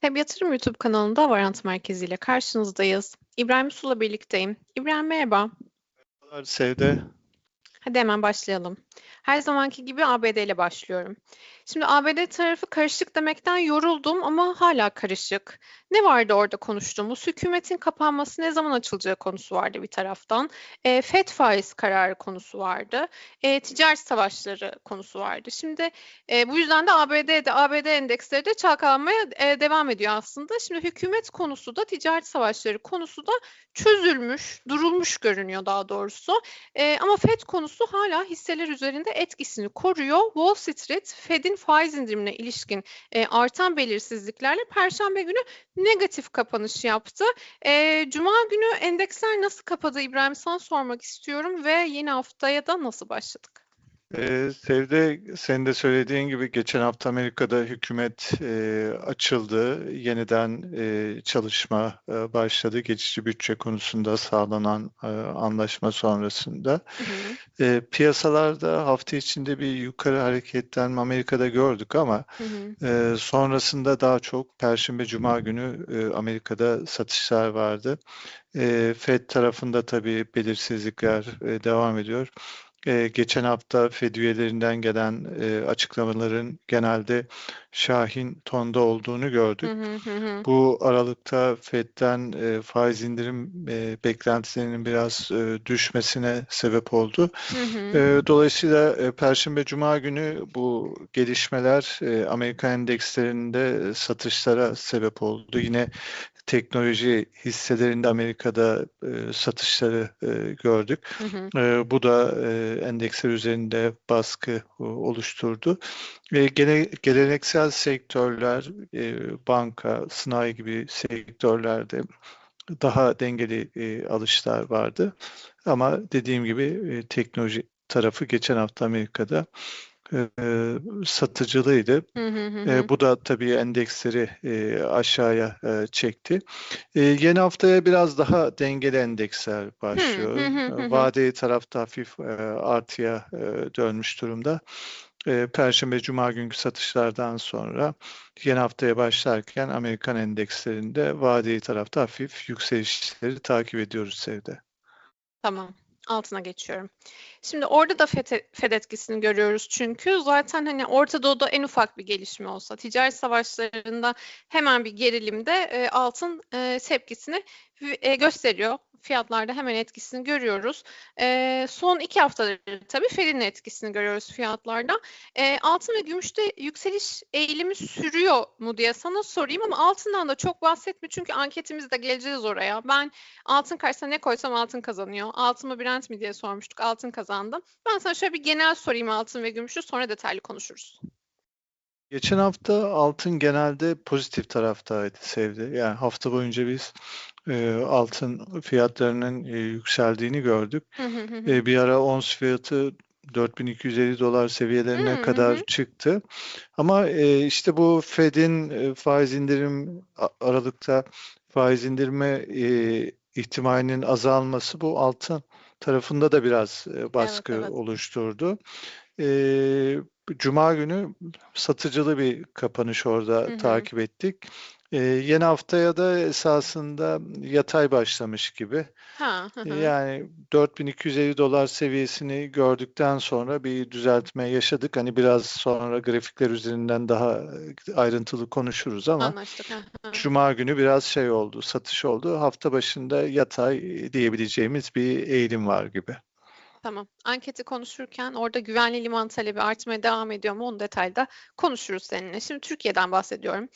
Tabii Yatırım YouTube kanalında Varant Merkezi ile karşınızdayız. İbrahim Su'la birlikteyim. İbrahim merhaba. Merhabalar Sevde. Hadi hemen başlayalım. Her zamanki gibi ABD ile başlıyorum. Şimdi ABD tarafı karışık demekten yoruldum ama hala karışık. Ne vardı orada konuştuğumuz? Hükümetin kapanması ne zaman açılacağı konusu vardı bir taraftan. E, FED faiz kararı konusu vardı. E, ticaret savaşları konusu vardı. Şimdi e, bu yüzden de ABD'de ABD endeksleri de çalkalanmaya e, devam ediyor aslında. Şimdi hükümet konusu da ticaret savaşları konusu da çözülmüş, durulmuş görünüyor daha doğrusu. E, ama FED konusu hala hisseler üzerinde etkisini koruyor. Wall Street, Fed'in faiz indirimine ilişkin e, artan belirsizliklerle Perşembe günü negatif kapanış yaptı. E, Cuma günü endeksler nasıl kapadı İbrahim sana sormak istiyorum ve yeni haftaya da nasıl başladık? Ee, Sevde, senin de söylediğin gibi geçen hafta Amerika'da hükümet e, açıldı. Yeniden e, çalışma e, başladı. Geçici bütçe konusunda sağlanan e, anlaşma sonrasında. Hı hı. E, piyasalarda hafta içinde bir yukarı hareketlenme Amerika'da gördük ama Hı hı. e, sonrasında daha çok Perşembe, Cuma günü e, Amerika'da satışlar vardı. E, Fed tarafında tabii belirsizlikler e, devam ediyor. E, geçen hafta Fed üyelerinden gelen e, açıklamaların genelde şahin tonda olduğunu gördük. hı hı hı. Bu aralıkta Fed'den e, faiz indirim e, beklentilerinin biraz e, düşmesine sebep oldu. E, dolayısıyla e, Perşembe Cuma günü bu gelişmeler e, Amerikan endekslerinde e, satışlara sebep oldu. Yine teknoloji hisselerinde Amerika'da e, satışları e, gördük. Hı hı. E, bu da e, endeksler üzerinde baskı e, oluşturdu. E, gene, geleneksel sektörler, e, banka, sanayi gibi sektörlerde daha dengeli e, alışlar vardı. Ama dediğim gibi e, teknoloji tarafı geçen hafta Amerika'da e, satıcılıydı. Hı hı hı E, bu da tabii endeksleri e, aşağıya e, çekti. E, yeni haftaya biraz daha dengeli endeksler başlıyor. hı hı hı hı. vadeli tarafta hafif e, artıya e, dönmüş durumda. E, Perşembe, Cuma günkü satışlardan sonra yeni haftaya başlarken Amerikan endekslerinde vadeli tarafta hafif yükselişleri takip ediyoruz Sevde. Tamam. Altına geçiyorum. Şimdi orada da FED, FED etkisini görüyoruz çünkü zaten hani Orta Doğu'da en ufak bir gelişme olsa ticaret savaşlarında hemen bir gerilimde e, altın e, tepkisini e, gösteriyor. Fiyatlarda hemen etkisini görüyoruz. E, son iki haftadır tabii Fed'in etkisini görüyoruz fiyatlarda. E, altın ve gümüşte yükseliş eğilimi sürüyor mu diye sana sorayım ama altından da çok bahsetme çünkü anketimizde geleceğiz oraya. Ben altın karşısına ne koysam altın kazanıyor. Altın mı Brent mi diye sormuştuk. Altın kazandı. Ben sana şöyle bir genel sorayım altın ve gümüşü sonra detaylı konuşuruz. Geçen hafta altın genelde pozitif taraftaydı Sevde. Yani hafta boyunca biz e, altın fiyatlarının e, yükseldiğini gördük. E, bir ara ons fiyatı 4250 dolar seviyelerine kadar hı. çıktı. Ama e, işte bu Fed'in e, faiz indirim Aralık'ta faiz indirme e, ihtimalinin azalması bu altın tarafında da biraz e, Evet baskı evet. oluşturdu. E, Cuma günü satıcılı bir kapanış orada Hı hı. takip ettik. E, yeni haftaya da esasında yatay başlamış gibi. Ha hı E, hı. Yani 4250 dolar seviyesini gördükten sonra bir düzeltme yaşadık. Hani biraz sonra grafikler üzerinden daha e, ayrıntılı konuşuruz ama Anlaştık. Hı hı. Cuma günü biraz şey oldu, satış oldu. Hafta başında yatay diyebileceğimiz bir eğilim var gibi. Tamam. Anketi konuşurken orada güvenli liman talebi artmaya devam ediyor mu? Onu detayda konuşuruz seninle. Şimdi Türkiye'den bahsediyorum.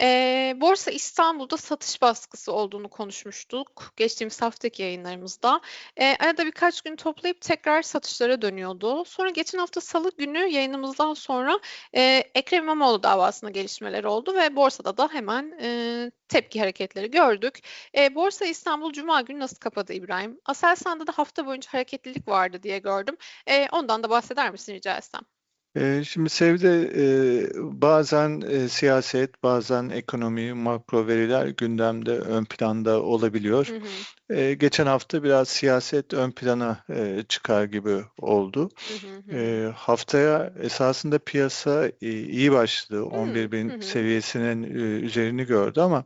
Ee, Borsa İstanbul'da satış baskısı olduğunu konuşmuştuk geçtiğimiz haftaki yayınlarımızda. Ee, arada birkaç gün toplayıp tekrar satışlara dönüyordu. Sonra geçen hafta Salı günü yayınımızdan sonra e, Ekrem İmamoğlu davasında gelişmeler oldu ve borsada da hemen e, tepki hareketleri gördük. E, Borsa İstanbul Cuma günü nasıl kapadı İbrahim? Aselsan'da da hafta boyunca hareketlilik vardı diye gördüm. E, ondan da bahseder misin rica etsem? Ee, Şimdi Sevde e, bazen e, siyaset, bazen ekonomi, makro veriler gündemde ön planda olabiliyor. Hı hı, E, geçen hafta biraz siyaset ön plana e, çıkar gibi oldu. hı hı, hı hı. E, haftaya esasında piyasa e, iyi başladı. Hı 11 hı, bin hı. seviyesinin e, üzerini gördü ama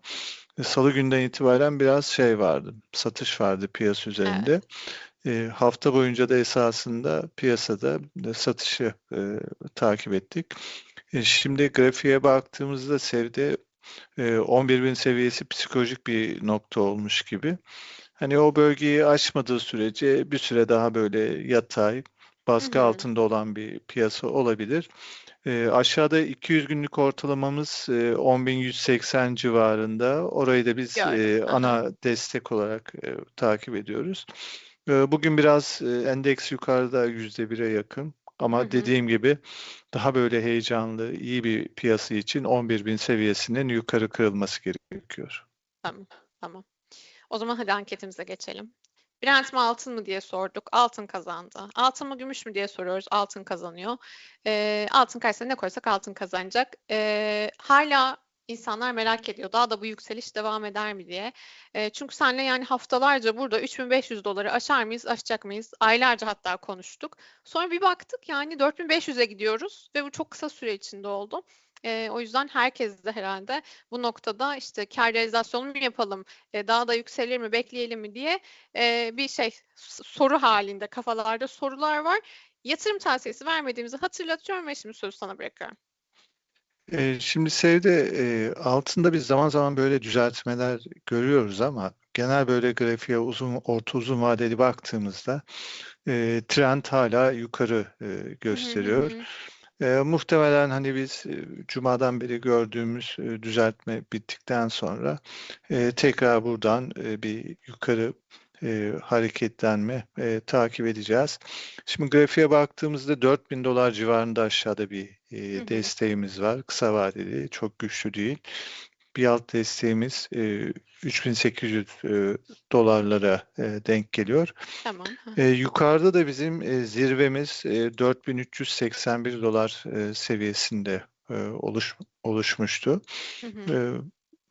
Salı günden itibaren biraz şey vardı, satış vardı piyasa Evet. Üzerinde. E, hafta boyunca da esasında piyasada e, satışı e, takip ettik. E, şimdi grafiğe baktığımızda sevde e, 11 bin seviyesi psikolojik bir nokta olmuş gibi. Hani o bölgeyi aşmadığı sürece bir süre daha böyle yatay, baskı hı. altında olan bir piyasa olabilir. E, aşağıda 200 günlük ortalamamız e, 10.180 civarında. Orayı da biz Gördüm. e, ana destek olarak e, takip ediyoruz. E, bugün biraz e, endeks yukarıda %1'e yakın. Hı Ama hı. dediğim gibi daha böyle heyecanlı, iyi bir piyasa için 11.000 seviyesinin yukarı kırılması gerekiyor. Tamam, tamam. O zaman hadi anketimize geçelim. Brent mi altın mı diye sorduk. Altın kazandı. Altın mı gümüş mü diye soruyoruz. Altın kazanıyor. Ee, altın karşısına ne koysak altın kazanacak. Ee, hala insanlar merak ediyor. Daha da bu yükseliş devam eder mi diye. Ee, çünkü senle yani haftalarca burada 3500 doları aşar mıyız, aşacak mıyız? Aylarca hatta konuştuk. Sonra bir baktık yani 4500'e gidiyoruz ve bu çok kısa süre içinde oldu. Ee, o yüzden herkes de herhalde bu noktada işte kar realizasyonu mu yapalım, e, daha da yükselir mi, bekleyelim mi diye e, bir şey soru halinde kafalarda sorular var. Yatırım tavsiyesi vermediğimizi hatırlatıyorum ve şimdi sözü sana bırakıyorum. E, şimdi Sevde e, altında biz zaman zaman böyle düzeltmeler görüyoruz ama genel böyle grafiğe uzun, orta uzun vadeli baktığımızda e, trend hala yukarı e, hı gösteriyor. hı. E, muhtemelen hani biz e, Cuma'dan beri gördüğümüz e, düzeltme bittikten sonra e, tekrar buradan e, bir yukarı e, hareketlenme e, takip edeceğiz. Şimdi grafiğe baktığımızda 4000 dolar civarında aşağıda bir e, Hı hı. desteğimiz var. Kısa vadeli, çok güçlü değil. Bir alt desteğimiz e, 3800 e, dolarlara e, denk geliyor. Tamam. Hı E, hı. yukarıda da bizim e, zirvemiz e, 4381 dolar e, seviyesinde e, oluş, oluşmuştu. Hı hı. E,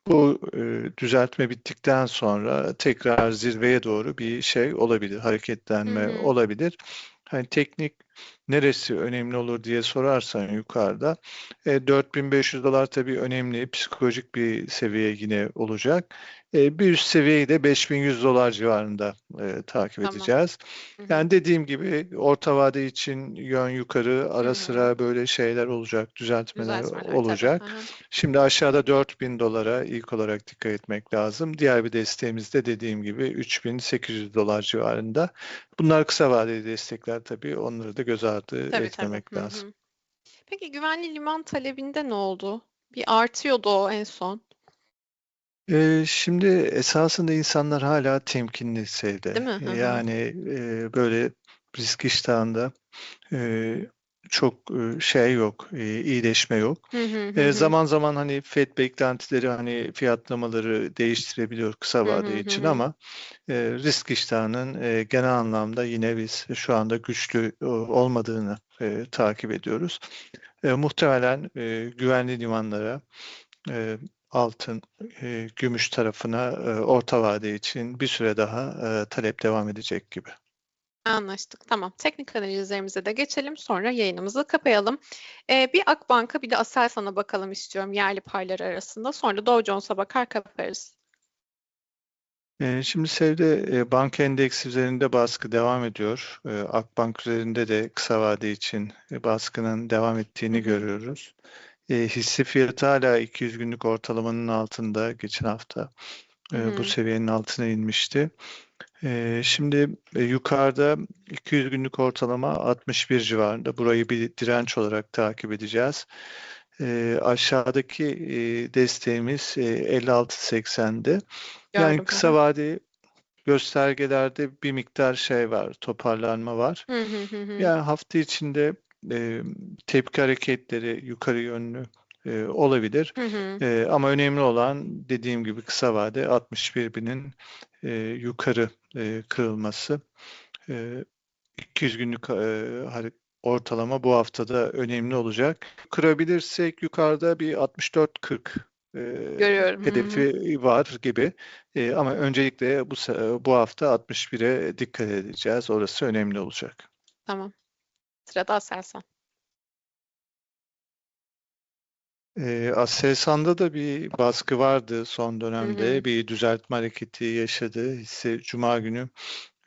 bu e, düzeltme bittikten sonra tekrar zirveye doğru bir şey olabilir, Hı hareketlenme hı. olabilir. Hani teknik neresi önemli olur diye sorarsan yukarıda e, 4500 dolar tabii önemli, psikolojik bir seviye yine olacak. E, bir üst seviyeyi de 5100 dolar civarında e, takip Tamam. edeceğiz. Hı hı. Yani dediğim gibi orta vade için yön yukarı, Hı ara hı. sıra böyle şeyler olacak, düzeltmeler Düzeltmeler tabii. olacak. Hı hı. Şimdi aşağıda 4000 dolara ilk olarak dikkat etmek lazım. Diğer bir desteğimiz de dediğim gibi 3800 dolar civarında. Bunlar kısa vadeli destekler tabii. Onları da göz ardı Tabii tabii. etmemek Hı lazım. hı. Peki güvenli liman talebinde ne oldu? Bir artıyordu o en son, Şimdi esasında insanlar hala temkinli değil sevde. mi? Hı hı. Yani böyle risk iştahında e, çok şey yok, iyileşme yok. Hı hı hı hı. zaman zaman hani FED beklentileri hani fiyatlamaları değiştirebiliyor kısa Hı vade hı için hı. ama e, risk iştahının genel anlamda yine biz şu anda güçlü olmadığını takip ediyoruz. Muhtemelen güvenli limanlara altın, e, gümüş tarafına e, orta vade için bir süre daha e, talep devam edecek gibi. Anlaştık. Tamam. Teknik analizlerimize de geçelim. Sonra yayınımızı kapayalım. Ee, bir Akbank'a bir de Aselsan'a bakalım istiyorum yerli payları arasında. Sonra Dow Jones'a bakar kaparız. E, şimdi Sevde e, banka endeksi üzerinde baskı devam ediyor. E, Akbank üzerinde de kısa vade için e, baskının devam ettiğini hı. E, hisse fiyatı hala 200 günlük ortalamanın altında geçen hafta. E, bu hı. seviyenin altına inmişti. E, şimdi e, yukarıda 200 günlük ortalama 61 civarında. Burayı bir direnç olarak takip edeceğiz. E, aşağıdaki e, desteğimiz e, 56.80'de. Yani kısa hı. vade göstergelerde bir miktar şey var, toparlanma var. Hı hı hı hı. Yani hafta içinde e, tepki hareketleri yukarı yönlü e, olabilir. Hı hı. E, ama önemli olan dediğim gibi kısa vade 61 binin e, yukarı e, kırılması. E, 200 günlük e, ortalama bu haftada önemli olacak. Kırabilirsek yukarıda bir 64-40 e, Görüyorum. Hedefi var gibi. E, ama öncelikle bu bu hafta 61'e dikkat edeceğiz. Orası önemli olacak. Tamam. Sırada Aselsan. E, Aselsan'da da bir baskı vardı son dönemde. hı. Bir düzeltme hareketi yaşadı. Hisse Cuma günü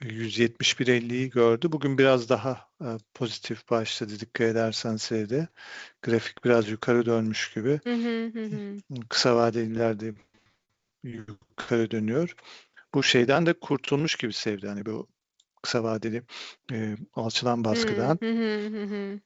171.50'yi gördü. Bugün biraz daha e, pozitif başladı dikkat edersen seyde. Grafik biraz yukarı dönmüş gibi. Hı hı hı hı. Kısa vadelilerde yukarı dönüyor. Bu şeyden de kurtulmuş gibi sevdi. Hani bu kısa vadeli e, alçılan baskıdan.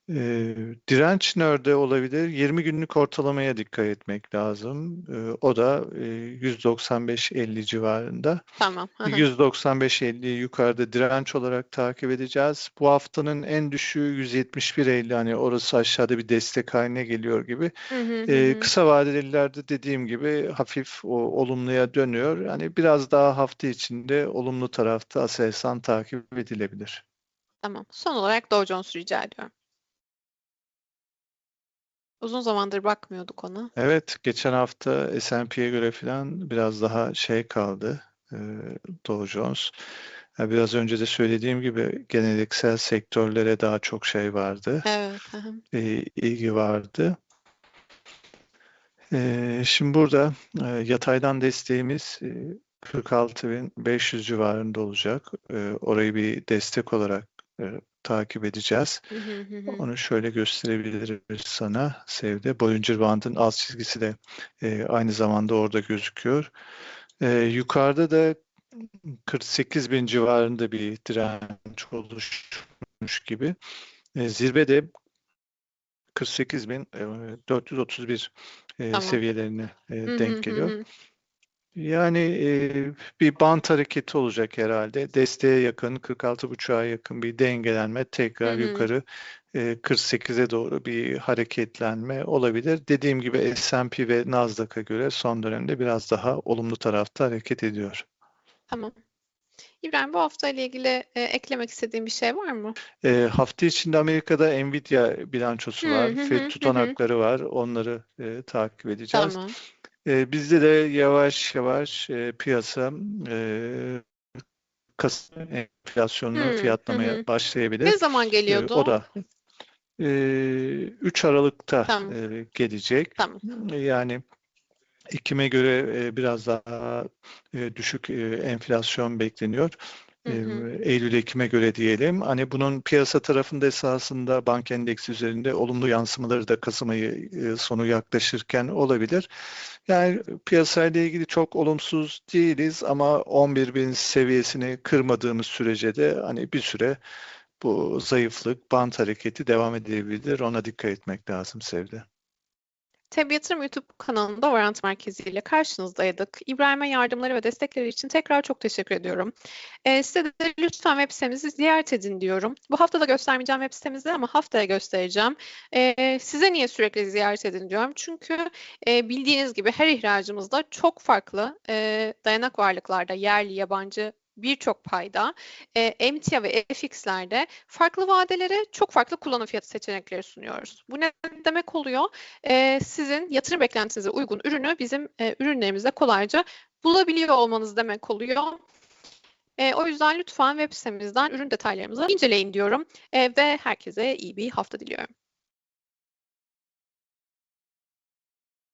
E, direnç nerede olabilir? 20 günlük ortalamaya dikkat etmek lazım. E, o da e, 195.50 civarında. Tamam. Hı hı. 195.50'yi yukarıda direnç olarak takip edeceğiz. Bu haftanın en düşüğü 171.50 hani orası aşağıda bir destek haline geliyor gibi. Hı. kısa vadelilerde dediğim gibi hafif o olumluya dönüyor. Yani biraz daha hafta içinde olumlu tarafta Aselsan takip edilebilir. Tamam. Son olarak Dow Jones rica ediyorum. Uzun zamandır bakmıyorduk ona. Evet, geçen hafta S&P'ye göre falan biraz daha şey kaldı e, Dow Jones. Ya biraz önce de söylediğim gibi geleneksel sektörlere daha çok şey vardı, Evet. E, ilgi vardı. E, şimdi burada e, yataydan desteğimiz e, 46.500 civarında olacak. E, orayı bir destek olarak e, takip edeceğiz. Hı hı hı hı. Onu şöyle gösterebiliriz sana Sevde. Bollinger Band'ın alt çizgisi de e, aynı zamanda orada gözüküyor. E, yukarıda da 48 bin civarında bir direnç oluşmuş gibi. E, zirvede 48 bin e, 431 e, Tamam. seviyelerine e, denk hı geliyor. Yani e, bir bant hareketi olacak herhalde. Desteğe yakın, 46.5'a yakın bir dengelenme, tekrar hı. yukarı e, 48'e doğru bir hareketlenme olabilir. Dediğim gibi S&P ve Nasdaq'a göre son dönemde biraz daha olumlu tarafta hareket ediyor. Tamam. İbrahim bu hafta ile ilgili e, eklemek istediğin bir şey var mı? E, hafta içinde Amerika'da Nvidia bilançosu var, hı Fed hı hı. tutanakları var. Onları e, takip edeceğiz. Tamam. E, bizde de yavaş yavaş e, piyasa e, Kasım enflasyonunu hı fiyatlamaya hı. başlayabilir. Ne zaman E, geliyordu o o? da e, 3 Aralık'ta Tamam. e, gelecek. Tamam. Yani Ekim'e göre e, biraz daha e, düşük e, enflasyon bekleniyor. Eylül-Ekim'e göre diyelim. Hani bunun piyasa tarafında esasında bank endeksi üzerinde olumlu yansımaları da Kasım ayı sonu yaklaşırken olabilir. Yani piyasayla ilgili çok olumsuz değiliz ama 11 bin seviyesini kırmadığımız sürece de hani bir süre bu zayıflık, bant hareketi devam edebilir. Ona dikkat etmek lazım Sevde. TEB Yatırım YouTube kanalında Varant Merkezi ile karşınızdaydık. İbrahim'e yardımları ve destekleri için tekrar çok teşekkür ediyorum. Ee, size de lütfen web sitemizi ziyaret edin diyorum. Bu hafta da göstermeyeceğim web sitemizi ama haftaya göstereceğim. Ee, size niye sürekli ziyaret edin diyorum. Çünkü e, bildiğiniz gibi her ihracımızda çok farklı e, dayanak varlıklarda yerli, yabancı birçok payda e, emtia ve FX'lerde farklı vadelere çok farklı kullanım fiyatı seçenekleri sunuyoruz. Bu ne demek oluyor? E, sizin yatırım beklentinize uygun ürünü bizim e, ürünlerimizde kolayca bulabiliyor olmanız demek oluyor. E, o yüzden lütfen web sitemizden ürün detaylarımızı inceleyin diyorum E, ve herkese iyi bir hafta diliyorum.